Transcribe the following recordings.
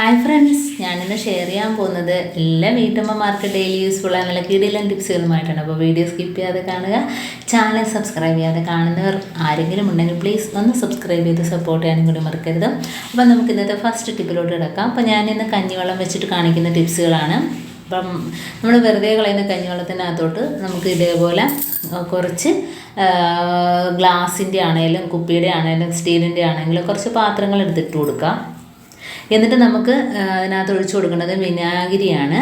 Hi friends ഞാനിന്ന് share ചെയ്യാൻ പോകുന്നത് എല്ലാ വീട്ടമ്മമാർക്ക് ഡെയിലി യൂസ്ഫുൾ ആയിട്ടുള്ള കിടിലൻ ടിപ്സുകളുമായിട്ടാണ് അപ്പോൾ വീഡിയോ സ്കിപ്പ് ചെയ്യാതെ കാണുക. ചാനൽ സബ്സ്ക്രൈബ് ചെയ്യാതെ കാണുന്നവർ ആരെങ്കിലും ഉണ്ടെങ്കിൽ പ്ലീസ് ഒന്ന് സബ്സ്ക്രൈബ് ചെയ്ത് സപ്പോർട്ട് ചെയ്യാനും കൂടി മറക്കരുത്. അപ്പോൾ നമുക്ക് ഇന്നത്തെ ഫസ്റ്റ് ടിപ്പിലോട്ട് കിടക്കാം. അപ്പോൾ ഞാനിന്ന് കഞ്ഞിവെള്ളം വെച്ചിട്ട് കാണിക്കുന്ന ടിപ്സുകളാണ് അപ്പം നമ്മൾ വെറുതെ കളയുന്ന കഞ്ഞിവെള്ളത്തിനകത്തോട്ട് നമുക്ക് ഇതേപോലെ കുറച്ച് ഗ്ലാസിന്റെ ആണെങ്കിലും കുപ്പിയുടെ ആണെങ്കിലും സ്റ്റീലിന്റെ ആണെങ്കിലും കുറച്ച് പാത്രങ്ങൾ എടുത്തിട്ട് കൊടുക്കാം. എന്നിട്ട് നമുക്ക് അതിനകത്ത് ഒഴിച്ചു കൊടുക്കേണ്ടത് വിനാഗിരിയാണ്.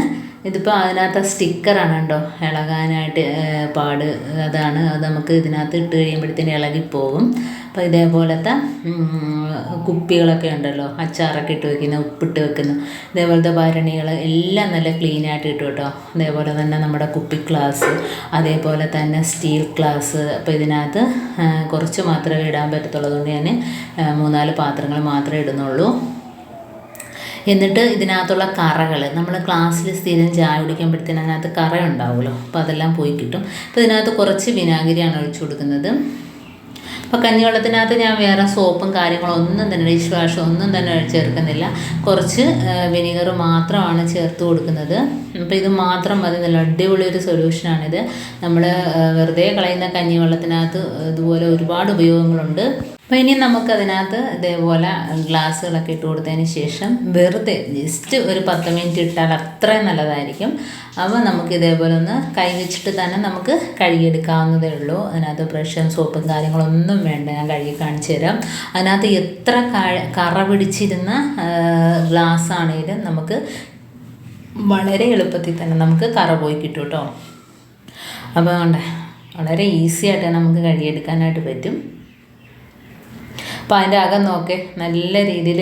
ഇതിപ്പോൾ അതിനകത്ത് സ്റ്റിക്കറാണ് കേട്ടോ ഇളകാനായിട്ട് പാട് അതാണ്. അത് നമുക്ക് ഇതിനകത്ത് ഇട്ട് കഴിയുമ്പോഴത്തേന് ഇളകിപ്പോകും അപ്പോൾ ഇതേപോലത്തെ കുപ്പികളൊക്കെ ഉണ്ടല്ലോ അച്ചാറൊക്കെ ഇട്ട് വെക്കുന്ന ഉപ്പിട്ട് വെക്കുന്ന ഇതേപോലത്തെ ഭരണികൾ എല്ലാം നല്ല ക്ലീനായിട്ട് ഇട്ടു കേട്ടോ അതേപോലെ തന്നെ നമ്മുടെ കുപ്പി ഗ്ലാസ് അതേപോലെ തന്നെ സ്റ്റീൽ ഗ്ലാസ്. അപ്പോൾ ഇതിനകത്ത് കുറച്ച് മാത്രമേ ഇടാൻ പറ്റത്തുള്ളതുകൊണ്ട് ഞാൻ മൂന്നാൽ പാത്രങ്ങൾ മാത്രമേ ഇടുന്നുള്ളൂ. എന്നിട്ട് ഇതിനകത്തുള്ള കറകൾ നമ്മൾ ക്ലാസ്സിൽ സ്ഥിരം ചായ കുടിക്കുമ്പോഴത്തേനും അതിനകത്ത് കറ ഉണ്ടാവുമല്ലോ അപ്പോൾ അതെല്ലാം പോയി കിട്ടും. അപ്പോൾ ഇതിനകത്ത് കുറച്ച് വിനാഗിരിയാണ് ഒഴിച്ചു കൊടുക്കുന്നത്. അപ്പോൾ കഞ്ഞിവെള്ളത്തിനകത്ത് ഞാൻ വേറെ സോപ്പും കാര്യങ്ങളൊന്നും തന്നെ ഡിഷ് വാഷും ഒന്നും തന്നെ ചേർക്കുന്നില്ല. കുറച്ച് വിനീഗർ മാത്രമാണ് ചേർത്ത് കൊടുക്കുന്നത്. അപ്പോൾ ഇത് മാത്രം മതി. നല്ല അടിപൊളി ഒരു സൊല്യൂഷനാണിത് നമ്മൾ വെറുതെ കളയുന്ന കഞ്ഞി വെള്ളത്തിനകത്ത് ഇതുപോലെ ഒരുപാട് ഉപയോഗങ്ങളുണ്ട്. അപ്പോൾ ഇനി നമുക്കതിനകത്ത് ഇതേപോലെ ഗ്ലാസ്സുകളൊക്കെ ഇട്ട് കൊടുത്തതിന് ശേഷം വെറുതെ ജസ്റ്റ് ഒരു പത്ത് മിനിറ്റ് ഇട്ടാൽ അത്രയും നല്ലതായിരിക്കും. അപ്പോൾ നമുക്ക് ഇതേപോലെ ഒന്ന് കൈ വെച്ചിട്ട് തന്നെ നമുക്ക് കഴുകിയെടുക്കാവുന്നതേ ഉള്ളൂ. അതിനകത്ത് ബ്രഷും സോപ്പും കാര്യങ്ങളൊന്നും വേണ്ട. ഞാൻ കഴുകി കാണിച്ചു തരാം. അതിനകത്ത് എത്ര കറ പിടിച്ചിരുന്ന ഗ്ലാസ് ആണെങ്കിലും നമുക്ക് വളരെ എളുപ്പത്തിൽ തന്നെ നമുക്ക് കറ പോയി കിട്ടും കേട്ടോ അപ്പോൾ അതുകൊണ്ട് വളരെ ഈസി ആയിട്ട് നമുക്ക് കഴിയെടുക്കാനായിട്ട് പറ്റും. അപ്പോൾ അതിന്റെ അകം നോക്കെ നല്ല രീതിയിൽ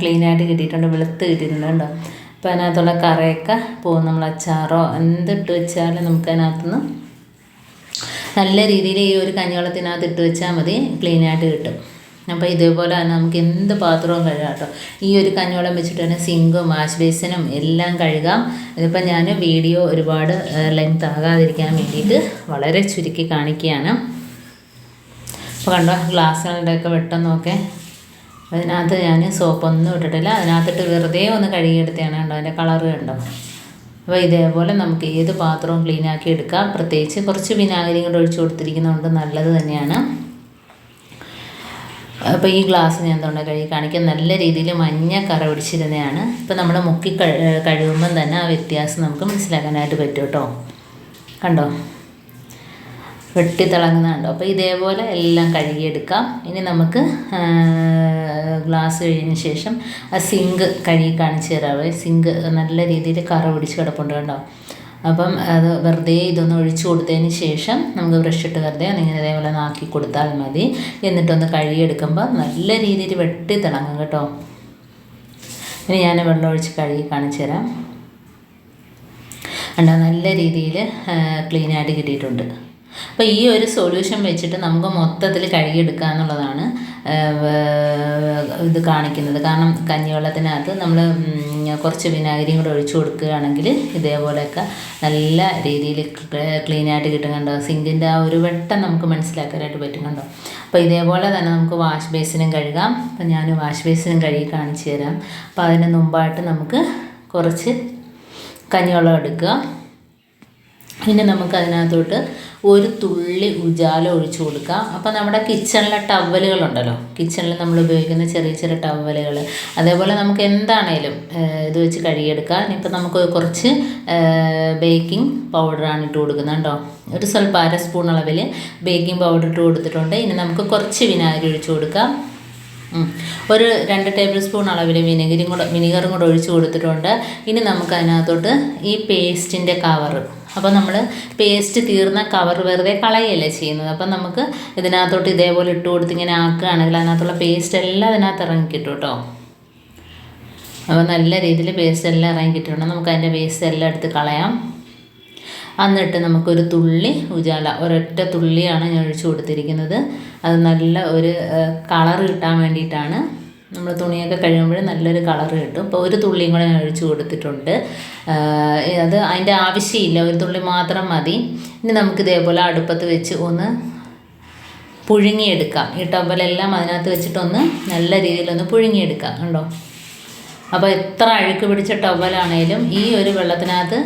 ക്ലീനായിട്ട് കിട്ടിയിട്ടുണ്ട് വെളുത്ത് കിട്ടിയിട്ടുണ്ട് കേട്ടോ അപ്പോൾ അതിനകത്തുള്ള കറയൊക്കെ പോകും നമ്മൾ അച്ചാറോ എന്തിട്ട് വെച്ചാലും നമുക്ക് അതിനകത്തുനിന്ന് നല്ല രീതിയിൽ ഈ ഒരു കഞ്ഞിവെള്ളത്തിനകത്ത് ഇട്ട് വെച്ചാൽ മതി ക്ലീനായിട്ട് കിട്ടും. അപ്പോൾ ഇതേപോലെ തന്നെ നമുക്ക് എന്ത് പാത്രവും കഴുകാം കേട്ടോ. ഈ ഒരു കഞ്ഞോളം വെച്ചിട്ട് തന്നെ സിങ്കും വാഷ് ബേസിനും എല്ലാം കഴുകാം. ഇതിപ്പോൾ ഞാൻ വീഡിയോ ഒരുപാട് ലെങ്ത് ആകാതിരിക്കാൻ വേണ്ടിയിട്ട് വളരെ ചുരുക്കി കാണിക്കുകയാണ്. അപ്പോൾ കണ്ടോ ഗ്ലാസ്സുകളുടെയൊക്കെ വെട്ടെന്നൊക്കെ നോക്കെ. അതിനകത്ത് ഞാൻ സോപ്പൊന്നും ഇട്ടിട്ടില്ല. അതിനകത്തിട്ട് വെറുതെ ഒന്ന് കഴുകിയെടുത്തതാണ് കണ്ടോ അതിന്റെ കളറ് കണ്ടോ. അപ്പോൾ ഇതേപോലെ നമുക്ക് ഏത് പാത്രവും ക്ലീനാക്കി എടുക്കാം. പ്രത്യേകിച്ച് കുറച്ച് വിനാഗിരി കൂടെ ഒഴിച്ചു കൊടുത്തിരിക്കുന്നതുകൊണ്ട് നല്ലത് തന്നെയാണ്. അപ്പോൾ ഈ ഗ്ലാസ് ഞാൻ തൊണ്ട കഴുകി കാണിക്കാൻ നല്ല രീതിയിൽ മഞ്ഞ കറ പിടിച്ചിരുന്നതാണ് ഇപ്പോൾ നമ്മൾ മുക്കി കഴുകുമ്പം തന്നെ ആ വ്യത്യാസം നമുക്ക് മനസ്സിലാക്കാനായിട്ട് പറ്റും കേട്ടോ. കണ്ടോ? വെട്ടി തിളങ്ങുന്നുണ്ടോ അപ്പോൾ ഇതേപോലെ എല്ലാം കഴുകിയെടുക്കാം. ഇനി നമുക്ക് ഗ്ലാസ് കഴിഞ്ഞ ശേഷം ആ സിങ്ക് കഴുകി കാണിച്ചു തരാവേ. സിങ്ക് നല്ല രീതിയിൽ കറ പിടിച്ച് കിടപ്പുണ്ട് കണ്ടോ? അപ്പം അത് വെറുതെ ഇതൊന്ന് ഒഴിച്ചു കൊടുത്തതിന് ശേഷം നമുക്ക് ബ്രഷ് ഇട്ട് വെറുതെ ഒന്നിങ്ങനെ ഇതേപോലെ നാക്കി കൊടുത്താൽ മതി. എന്നിട്ടൊന്ന് കഴുകിയെടുക്കുമ്പോൾ നല്ല രീതിയിൽ വെട്ടി തിളങ്ങും കേട്ടോ. ഇനി ഞാൻ വെള്ളം ഒഴിച്ച് കഴുകി കാണിച്ചു തരാം. നല്ല രീതിയിൽ ക്ലീനായിട്ട് കിട്ടിയിട്ടുണ്ട്. അപ്പോൾ ഈ ഒരു സൊല്യൂഷൻ വെച്ചിട്ട് നമുക്ക് മൊത്തത്തിൽ കഴുകിയെടുക്കുക എന്നുള്ളതാണ് ഇത് കാണിക്കുന്നത്. കാരണം കഞ്ഞിവെള്ളത്തിനകത്ത് നമ്മൾ കുറച്ച് വിനാഗിരിയും കൂടെ ഒഴിച്ചു കൊടുക്കുകയാണെങ്കിൽ ഇതേപോലെയൊക്കെ നല്ല രീതിയിൽ ക്ലീനായിട്ട് കിട്ടും കണ്ടോ? സിങ്കിന്റെ ആ ഒരു വെട്ടം നമുക്ക് മനസ്സിലാക്കാനായിട്ട് പറ്റും കണ്ടോ? അപ്പോൾ ഇതേപോലെ തന്നെ നമുക്ക് വാഷ് ബേസിനും കഴുകാം. അപ്പോൾ ഞാൻ വാഷ് ബേസിനും കഴുകി കാണിച്ചു തരാം. അപ്പോൾ അതിന് മുമ്പായിട്ട് നമുക്ക് കുറച്ച് കഞ്ഞിവെള്ളം എടുക്കുക. പിന്നെ നമുക്ക് അതിനകത്തോട്ട് ഒരു തുള്ളി ഉജാല ഒഴിച്ചു കൊടുക്കുക. അപ്പോൾ നമ്മുടെ കിച്ചണിലെ ടവലുകളുണ്ടല്ലോ. കിച്ചണിൽ നമ്മൾ ഉപയോഗിക്കുന്ന ചെറിയ ചെറിയ ടവലുകൾ അതേപോലെ നമുക്ക് എന്താണേലും ഇത് വെച്ച് കഴുകിയെടുക്കാം. ഇനിയിപ്പോൾ നമുക്ക് കുറച്ച് ബേക്കിംഗ് പൗഡറാണ് ഇട്ട് കൊടുക്കുന്നത് കേട്ടോ. ഒരു സ്വല്പം അര സ്പൂൺ അളവിൽ ബേക്കിംഗ് പൗഡർ ഇട്ട് കൊടുത്തിട്ടുണ്ട്. ഇനി നമുക്ക് കുറച്ച് വിനാഗിരി ഒഴിച്ചു കൊടുക്കാം. ഒരു രണ്ട് ടേബിൾ സ്പൂൺ അളവിൽ വിനെഗരും കൂടെ വിനീഗറും കൂടെ ഒഴിച്ച് കൊടുത്തിട്ടുണ്ട്. ഇനി നമുക്ക് അതിനകത്തോട്ട് ഈ പേസ്റ്റിന്റെ കവറ് അപ്പോൾ നമ്മൾ പേസ്റ്റ് തീർന്ന കവർ വെറുതെ കളയല്ലേ ചെയ്യുന്നത്? അപ്പം നമുക്ക് ഇതിനകത്തോട്ട് ഇതേപോലെ ഇട്ട് കൊടുത്ത് ഇങ്ങനെ ആക്കുകയാണെങ്കിൽ അതിനകത്തുള്ള പേസ്റ്റ് എല്ലാം അതിനകത്ത് ഇറങ്ങി കിട്ടും കേട്ടോ. അപ്പോൾ നല്ല രീതിയിൽ പേസ്റ്റ് എല്ലാം ഇറങ്ങി കിട്ടുന്നുണ്ട്. നമുക്ക് അതിന്റെ പേസ്റ്റ് എല്ലാം എടുത്ത് കളയാം. എന്നിട്ട് നമുക്കൊരു തുള്ളി ഉജാല ഒരൊറ്റ തുള്ളിയാണ് ഞാൻ ഒഴിച്ചു കൊടുത്തിരിക്കുന്നത്. അത് നല്ല ഒരു കളർ കിട്ടാൻ വേണ്ടിയിട്ടാണ്. നമ്മൾ തുണിയൊക്കെ കഴിയുമ്പോൾ നല്ലൊരു കളർ കിട്ടും. അപ്പോൾ ഒരു തുള്ളിയും കൂടെ ഞാൻ ഒഴിച്ചു കൊടുത്തിട്ടുണ്ട്. അത് അതിന്റെ ആവശ്യമില്ല. ഒരു തുള്ളി മാത്രം മതി. ഇനി നമുക്ക് ഇതേപോലെ അടുപ്പത്ത് വെച്ച് ഒന്ന് പുഴുങ്ങിയെടുക്കാം. ഈ ടവലെല്ലാം അതിനകത്ത് വെച്ചിട്ടൊന്ന് നല്ല രീതിയിലൊന്ന് പുഴുങ്ങിയെടുക്കാം. കണ്ടോ? അപ്പോൾ എത്ര അഴുക്ക് പിടിച്ച ടവലാണേലും ഈ ഒരു വെള്ളത്തിനകത്ത്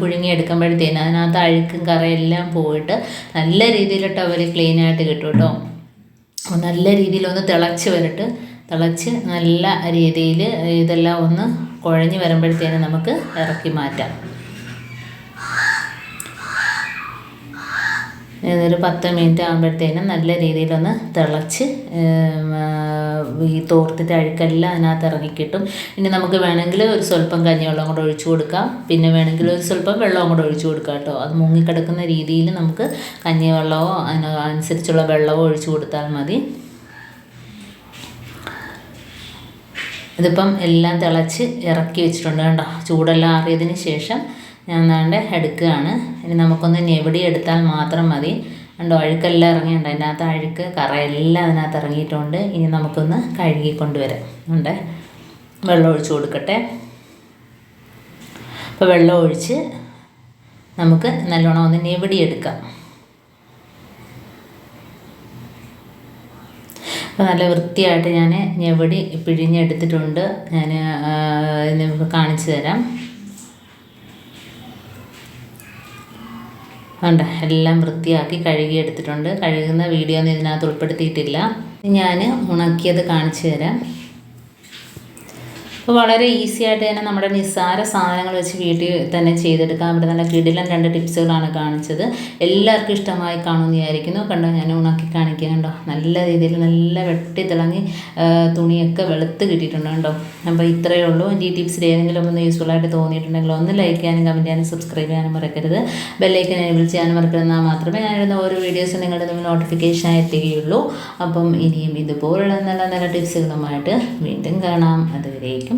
പുഴുങ്ങിയെടുക്കുമ്പോഴത്തേനും അതിനകത്ത് അഴുക്കും കറയെല്ലാം പോയിട്ട് നല്ല രീതിയിൽ ടവൽ ക്ലീനായിട്ട് കിട്ടും കേട്ടോ നല്ല രീതിയിൽ ഒന്ന് തിളച്ച് വരട്ട്. തിളച്ച് നല്ല രീതിയിൽ ഇതെല്ലാം ഒന്ന് കുഴഞ്ഞ് വരുമ്പോഴത്തേനും നമുക്ക് ഇറക്കി മാറ്റാം. ഒരു പത്ത് മിനിറ്റ് ആകുമ്പോഴത്തേനും നല്ല രീതിയിലൊന്ന് തിളച്ച് ഈ തോർത്തിന്റെ അഴുക്കെല്ലാം അതിനകത്ത് ഇറങ്ങിക്കിട്ടും ഇനി നമുക്ക് വേണമെങ്കിൽ ഒരു സ്വല്പം കഞ്ഞിവെള്ളം കൂടെ ഒഴിച്ചു കൊടുക്കാം. പിന്നെ വേണമെങ്കിൽ ഒരു സ്വല്പം വെള്ളവും കൂടെ ഒഴിച്ചു കൊടുക്കാം കേട്ടോ. അത് മുങ്ങിക്കിടക്കുന്ന രീതിയിൽ നമുക്ക് കഞ്ഞിവെള്ളമോ അതിന് അനുസരിച്ചുള്ള വെള്ളമോ ഒഴിച്ചു കൊടുത്താൽ മതി. ഇതിപ്പം എല്ലാം തിളച്ച് ഇറക്കി വെച്ചിട്ടുണ്ട് കണ്ടോ ചൂടെല്ലാം ആറിയതിന് ശേഷം ഞാൻ എടുക്കുകയാണ്. ഇനി നമുക്കൊന്ന് ഞെവിടി എടുത്താൽ മാത്രം മതി. കണ്ടോ അഴുക്കെല്ലാം ഇറങ്ങിയുണ്ട് അതിനകത്ത് അഴുക്ക് കറയെല്ലാം അതിനകത്ത് ഇറങ്ങിയിട്ടുണ്ട്. ഇനി നമുക്കൊന്ന് കഴുകി കൊണ്ടുവരാം. ഉണ്ട്. വെള്ളം ഒഴിച്ച് കൊടുക്കട്ടെ. അപ്പോൾ വെള്ളം ഒഴിച്ച് നമുക്ക് നല്ലോണം ഒന്ന് ഞെവിടി എടുക്കാം. അപ്പോൾ നല്ല വൃത്തിയായിട്ട് ഞാൻ ഞെവിടി പിഴിഞ്ഞെടുത്തിട്ടുണ്ട്. ഞാൻ കാണിച്ചു തരാം. വേണ്ട എല്ലാം വൃത്തിയാക്കി കഴുകി എടുത്തിട്ടുണ്ട്. കഴുകുന്ന വീഡിയോ ഒന്നും ഇതിനകത്ത് ഉൾപ്പെടുത്തിയിട്ടില്ല. ഞാൻ ഉണക്കിയത് കാണിച്ചു തരാം. അപ്പോൾ വളരെ ഈസി ആയിട്ട് തന്നെ നമ്മുടെ നിസ്സാര സാധനങ്ങൾ വെച്ച് വീട്ടിൽ തന്നെ ചെയ്തെടുക്കാം. ഇവിടെ നല്ല കിടിലൻ രണ്ട് ടിപ്സുകളാണ് കാണിച്ചത്. എല്ലാവർക്കും ഇഷ്ടമായി കാണുമെന്ന് വിചാരിക്കുന്നു. കണ്ടോ ഞാൻ ഉണക്കി കാണിക്കുക കണ്ടോ? നല്ല രീതിയിൽ നല്ല വെട്ടി തിളങ്ങി തുണിയൊക്കെ വെളുത്ത് കിട്ടിയിട്ടുണ്ട് കണ്ടോ? അപ്പോൾ ഇത്രയേ ഉള്ളൂ. എന്റെ ഈ ടിപ്സിൽ ഏതെങ്കിലും ഒന്ന് യൂസ്ഫുൾ ആയിട്ട് തോന്നിയിട്ടുണ്ടെങ്കിൽ ഒന്ന് ലൈക്ക് ചെയ്യാനും കമന്റ് ചെയ്യാനും സബ്സ്ക്രൈബ് ചെയ്യാനും മറക്കരുത്. ബെല്ലൈക്കൻ എനേബിൾ ചെയ്യാനും മറക്കരുതെന്നാൽ മാത്രമേ ഞാനിടുന്ന ഓരോ വീഡിയോസും നിങ്ങളുടെ നോട്ടിഫിക്കേഷൻ നോട്ടിഫിക്കേഷനായി എത്തുകയുള്ളൂ. അപ്പം ഇനിയും ഇതുപോലുള്ള നല്ല നല്ല ടിപ്സുകളുമായിട്ട് വീണ്ടും കാണാം. അതുവരേക്കും